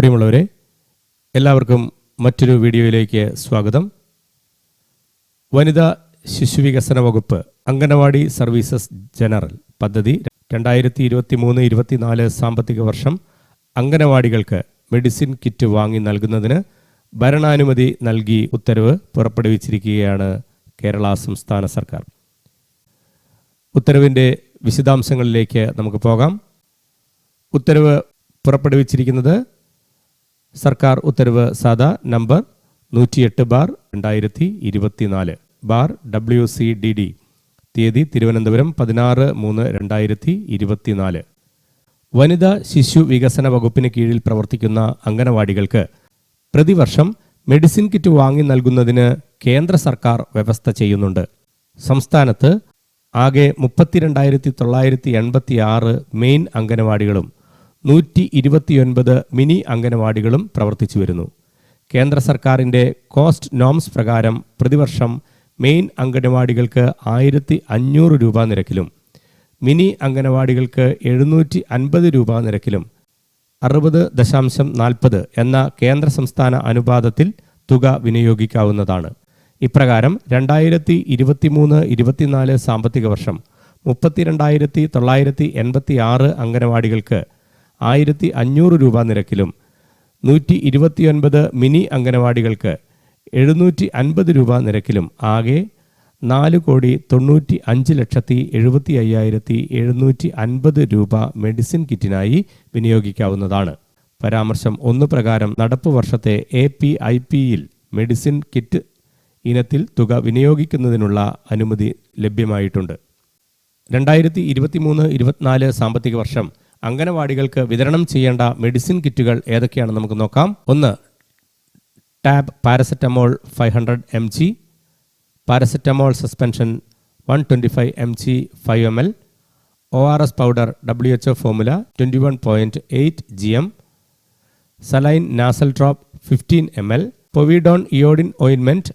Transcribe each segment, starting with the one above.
പ്രിയമുള്ളവരെ എല്ലാവർക്കും മറ്റൊരു വീഡിയോയിലേക്ക് സ്വാഗതം. വനിതാ ശിശുവികസന വകുപ്പ് അംഗനവാടി സർവീസസ് ജനറൽ പദ്ധതി രണ്ടായിരത്തി ഇരുപത്തി മൂന്ന് ഇരുപത്തിനാല് സാമ്പത്തിക വർഷം അംഗനവാടികൾക്ക് മെഡിസിൻ കിറ്റ് വാങ്ങി നൽകുന്നതിന് ഭരണാനുമതി നൽകി ഉത്തരവ് പുറപ്പെടുവിച്ചിരിക്കുകയാണ് കേരള സംസ്ഥാന സർക്കാർ. ഉത്തരവിന്റെ വിശദാംശങ്ങളിലേക്ക് നമുക്ക് പോകാം. ഉത്തരവ് പുറപ്പെടുവിച്ചിരിക്കുന്നത് സർക്കാർ ഉത്തരവ് സാധാ നമ്പർ നൂറ്റിയെട്ട് ബാർ രണ്ടായിരത്തി ഇരുപത്തിനാല് bar W C D D തീയതി തിരുവനന്തപുരം പതിനാറ് മൂന്ന് രണ്ടായിരത്തി ഇരുപത്തിനാല്. വനിതാ ശിശു വികസന വകുപ്പിന് കീഴിൽ പ്രവർത്തിക്കുന്ന അംഗനവാടികൾക്ക് പ്രതിവർഷം മെഡിസിൻ കിറ്റ് വാങ്ങി നൽകുന്നതിന് കേന്ദ്ര സർക്കാർ വ്യവസ്ഥ ചെയ്യുന്നുണ്ട്. സംസ്ഥാനത്ത് ആകെ മുപ്പത്തിരണ്ടായിരത്തി തൊള്ളായിരത്തി എൺപത്തി ആറ് മെയിൻ അംഗനവാടികളും നൂറ്റി ഇരുപത്തിയൊൻപത് മിനി അംഗനവാടികളും പ്രവർത്തിച്ചു വരുന്നു. കേന്ദ്ര സർക്കാരിന്റെ കോസ്റ്റ് നോംസ് പ്രകാരം പ്രതിവർഷം മെയിൻ അംഗനവാടികൾക്ക് ആയിരത്തി അഞ്ഞൂറ് രൂപ നിരക്കിലും മിനി അംഗനവാടികൾക്ക് എഴുന്നൂറ്റി അൻപത് രൂപ നിരക്കിലും അറുപത് ദശാംശം നാൽപ്പത് എന്ന കേന്ദ്ര സംസ്ഥാന അനുപാതത്തിൽ തുക വിനിയോഗിക്കാവുന്നതാണ്. ഇപ്രകാരം രണ്ടായിരത്തി ഇരുപത്തിമൂന്ന് ഇരുപത്തിനാല് സാമ്പത്തിക വർഷം മുപ്പത്തിരണ്ടായിരത്തി തൊള്ളായിരത്തി എൺപത്തി ആറ് അംഗനവാടികൾക്ക് ആയിരത്തി അഞ്ഞൂറ് രൂപ നിരക്കിലും നൂറ്റി ഇരുപത്തിയൊൻപത് മിനി അംഗനവാടികൾക്ക് എഴുന്നൂറ്റി അൻപത് രൂപ നിരക്കിലും ആകെ നാല് കോടി തൊണ്ണൂറ്റി അഞ്ച് ലക്ഷത്തി എഴുപത്തി അയ്യായിരത്തി എഴുന്നൂറ്റി അൻപത് രൂപ മെഡിസിൻ കിറ്റിനായി വിനിയോഗിക്കാവുന്നതാണ്. പരാമർശം ഒന്ന് പ്രകാരം നടപ്പ് വർഷത്തെ എ പി ഐ പിയിൽ മെഡിസിൻ കിറ്റ് ഇനത്തിൽ തുക വിനിയോഗിക്കുന്നതിനുള്ള അനുമതി ലഭ്യമായിട്ടുണ്ട്. രണ്ടായിരത്തി ഇരുപത്തിമൂന്ന് ഇരുപത്തിനാല് സാമ്പത്തിക വർഷം അംഗനവാടികൾക്ക് വിതരണം ചെയ്യേണ്ട മെഡിസിൻ കിറ്റുകൾ ഏതൊക്കെയാണെന്ന് നമുക്ക് നോക്കാം. ഒന്ന് tab paracetamol five hundred M G paracetamol suspension one twenty five M G five M L O R S powder W H O formula twenty one point eight G M saline nasal drop fifteen M L povidone iodine ഓയിൻമെന്റ്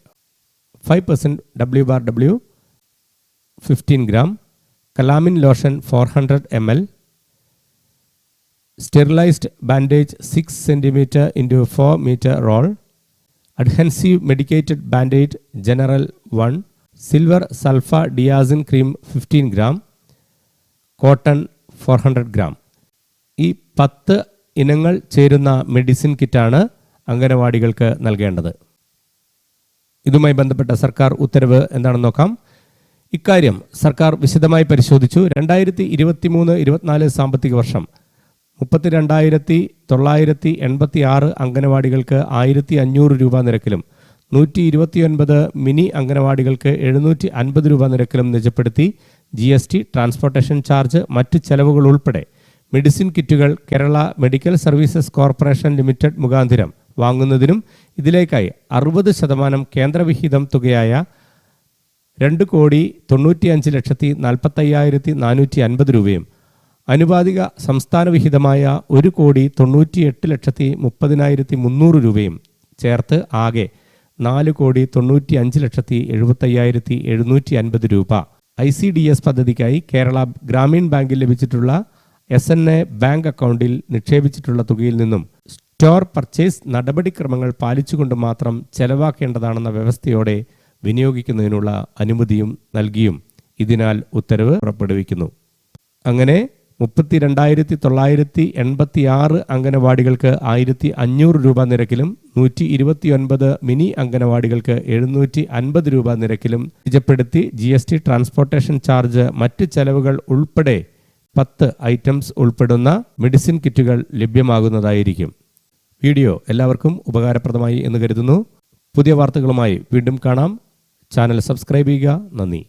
five percent W bar W fifteen gram calamine lotion four hundred M L sterilised bandage six centimetre into four metre roll adhesive medicated bandage general one silver sulfadiazine cream fifteen gram cotton four hundred gram ഈ പത്ത് ഇനങ്ങൾ ചേരുന്ന medicine കിറ്റാണ് അംഗനവാടികൾക്ക് നൽകേണ്ടത്. ഇതുമായി ബന്ധപ്പെട്ട സർക്കാർ ഉത്തരവ് എന്താണെന്ന് നോക്കാം. ഇക്കാര്യം സർക്കാർ വിശദമായി പരിശോധിച്ചു. രണ്ടായിരത്തി ഇരുപത്തി മൂന്ന് ഇരുപത്തിനാല് സാമ്പത്തിക വർഷം മുപ്പത്തിരണ്ടായിരത്തി തൊള്ളായിരത്തി എൺപത്തി ആറ് അംഗനവാടികൾക്ക് ആയിരത്തി അഞ്ഞൂറ് രൂപ നിരക്കിലും നൂറ്റി ഇരുപത്തിയൊൻപത് മിനി അംഗനവാടികൾക്ക് എഴുന്നൂറ്റി അൻപത് രൂപ നിരക്കിലും നിജപ്പെടുത്തി G S T transportation charge മറ്റ് ചെലവുകൾ ഉൾപ്പെടെ മെഡിസിൻ കിറ്റുകൾ Kerala medical services corporation limited മുഖാന്തിരം വാങ്ങുന്നതിനും ഇതിലേക്കായി അറുപത് ശതമാനം കേന്ദ്രവിഹിതം തുകയായ രണ്ട് കോടി തൊണ്ണൂറ്റിയഞ്ച് ലക്ഷത്തി നാൽപ്പത്തയ്യായിരത്തി നാനൂറ്റി അൻപത് രൂപയും അനുപാതിക സംസ്ഥാന വിഹിതമായ ഒരു കോടി തൊണ്ണൂറ്റിയെട്ട് ലക്ഷത്തി മുപ്പതിനായിരത്തി മുന്നൂറ് രൂപയും ചേർത്ത് ആകെ നാല് കോടി തൊണ്ണൂറ്റി അഞ്ച് ലക്ഷത്തി എഴുപത്തയ്യായിരത്തി എഴുന്നൂറ്റി അൻപത് രൂപ. ഐ സി ഡി എസ് പദ്ധതിക്കായി കേരള ഗ്രാമീൺ ബാങ്കിൽ ലഭിച്ചിട്ടുള്ള എസ് എൻ എ ബാങ്ക് അക്കൗണ്ടിൽ നിക്ഷേപിച്ചിട്ടുള്ള തുകയിൽ നിന്നും സ്റ്റോർ പർച്ചേസ് നടപടിക്രമങ്ങൾ പാലിച്ചുകൊണ്ട് മാത്രം ചെലവാക്കേണ്ടതാണെന്ന വ്യവസ്ഥയോടെ വിനിയോഗിക്കുന്നതിനുള്ള അനുമതിയും നൽകിയും ഇതിനാൽ ഉത്തരവ് പുറപ്പെടുവിക്കുന്നു. അങ്ങനെ മുപ്പത്തി രണ്ടായിരത്തി തൊള്ളായിരത്തി എൺപത്തി ആറ് അംഗനവാടികൾക്ക് ആയിരത്തി അഞ്ഞൂറ് രൂപ നിരക്കിലും നൂറ്റി ഇരുപത്തിയൊൻപത് മിനി അംഗനവാടികൾക്ക് എഴുന്നൂറ്റി അൻപത് രൂപ നിരക്കിലും നിജപ്പെടുത്തി G S T transportation charge മറ്റ് ചെലവുകൾ ഉൾപ്പെടെ പത്ത് ഐറ്റംസ് ഉൾപ്പെടുന്ന മെഡിസിൻ കിറ്റുകൾ ലഭ്യമാകുന്നതായിരിക്കും. വീഡിയോ എല്ലാവർക്കും ഉപകാരപ്രദമായി എന്ന് കരുതുന്നു. പുതിയ വാർത്തകളുമായി വീണ്ടും കാണാം. ചാനൽ സബ്സ്ക്രൈബ് ചെയ്യുക. നന്ദി.